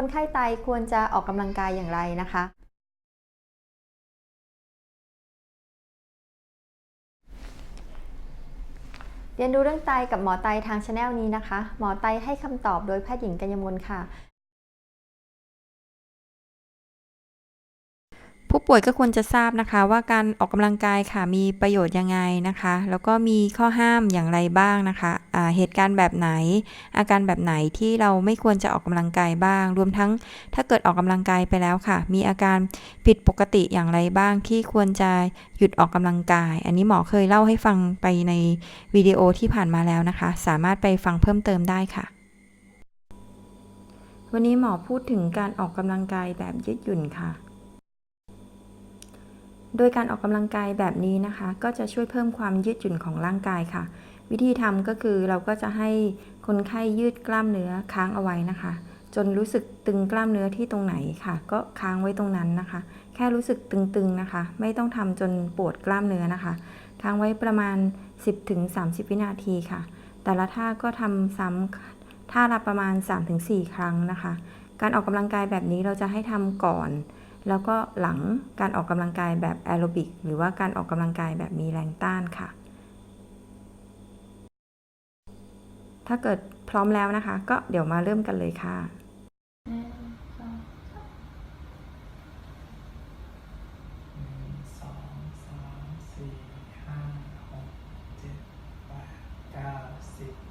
คนไข้ไตควรจะออกกำลังกายอย่างไรนะคะเรียนรู้เรื่องไตกับหมอไตทางช anel นี้นะคะ หมอไตให้คำตอบโดยแพทย์หญิงกัญญมลค่ะ ป่วยก็ควรจะทราบนะคะว่าการออกกำลังกายค่ะมีประโยชน์ยังไงนะคะ แล้วก็มีข้อห้ามอย่างไรบ้างนะคะอ่าเหตุการณ์แบบไหน อาการแบบไหนที่เราไม่ควรจะออกกำลังกายบ้าง รวมทั้งถ้าเกิดออกกำลังกายไปแล้วค่ะ มีอาการผิดปกติอย่างไรบ้างที่ควรจะหยุดออกกำลังกาย อันนี้หมอเคยเล่าให้ฟังไปในวิดีโอที่ผ่านมาแล้วนะคะ สามารถไปฟังเพิ่มเติมได้ค่ะวันนี้หมอพูดถึงการออกกำลังกายแบบยืดหยุ่นค่ะ โดยการออกกำลังกายแบบนี้นะคะ ก็จะช่วยเพิ่มความยืดหยุ่นของร่างกายค่ะ วิธีทำก็คือเราก็จะให้คนไข้ยืดกล้ามเนื้อค้างเอาไว้นะคะ จนรู้สึกตึงกล้ามเนื้อที่ตรงไหนค่ะ ก็ค้างไว้ตรงนั้นนะคะ แค่รู้สึกตึงๆนะคะ ไม่ต้องทำจนปวดกล้ามเนื้อนะคะ ค้างไว้ประมาณ 10-30 วินาทีค่ะ แต่ละท่าก็ทำซ้ำท่าละประมาณ 3-4 ครั้งนะคะ การออกกำลังกายแบบนี้เราจะให้ทำก่อน แล้วก็หลังการออกกำลังกายแบบแอโรบิกหรือว่าการออกกำลังกายแบบมีแรงต้านค่ะ ถ้าเกิดพร้อมแล้วนะคะ ก็เดี๋ยวมาเริ่มกันเลยค่ะสิบ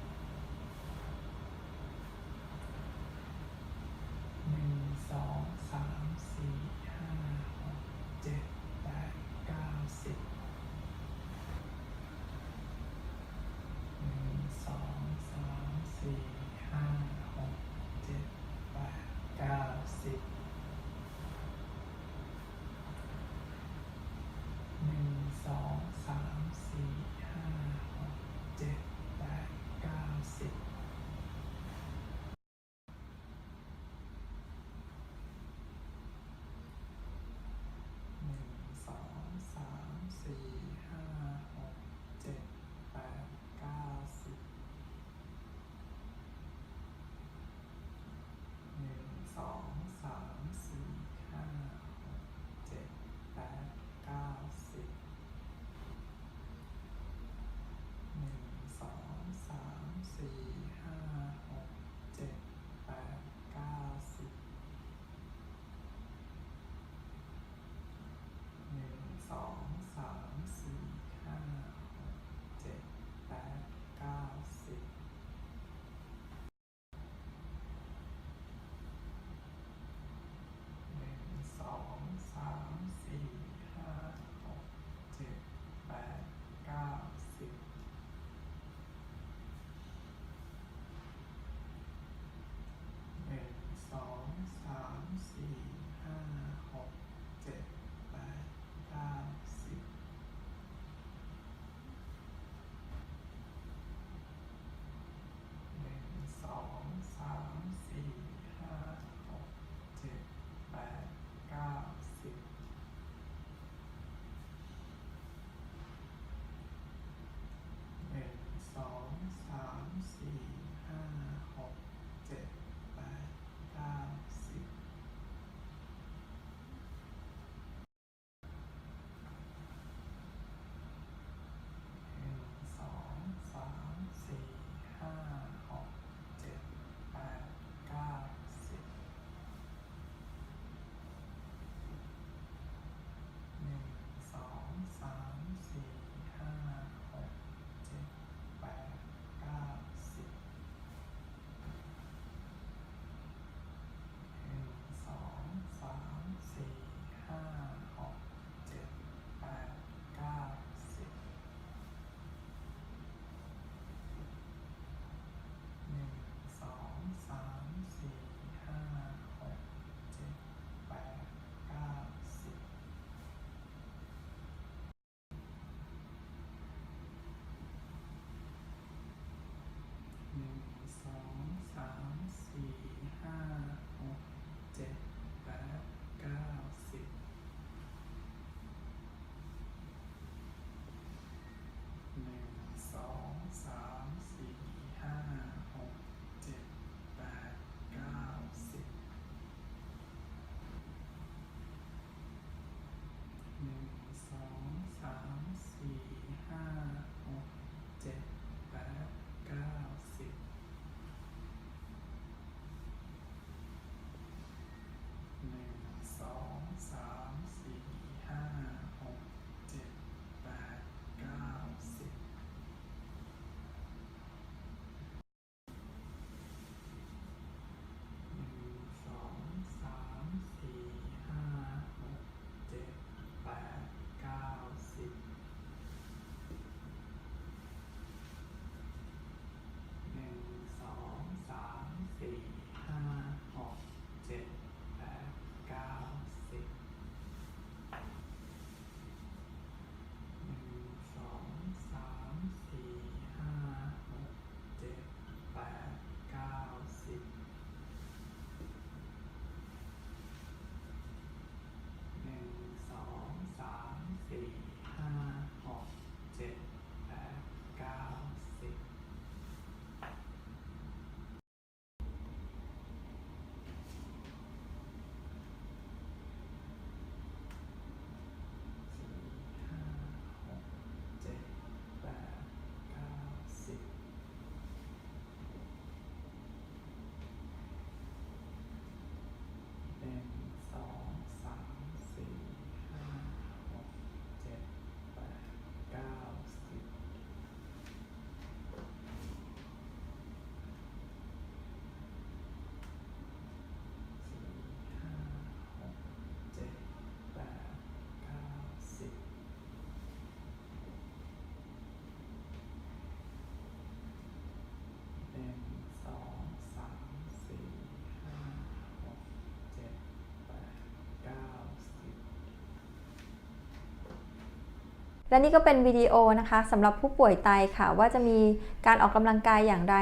และนี่ก็เป็นวิดีโอนะคะสำหรับผู้ป่วยไตค่ะ ว่าจะมีการออกกำลังกายอย่างไร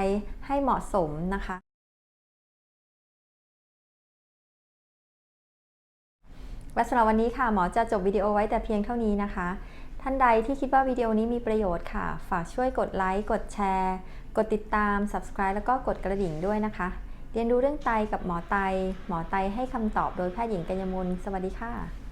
ให้เหมาะสมนะคะ และสำหรับวันนี้ค่ะหมอจะจบวิดีโอไว้แต่เพียงเท่านี้นะคะ ท่านใดที่คิดว่าวิดีโอนี้มีประโยชน์ค่ะ ฝากช่วยกดไลค์กดแชร์ กดติดตาม subscribe แล้วก็กดกระดิ่งด้วยนะคะ เรียนรู้เรื่องไตกับหมอไต หมอไตให้คำตอบโดยแพทย์หญิงกัญญมลสวัสดีค่ะ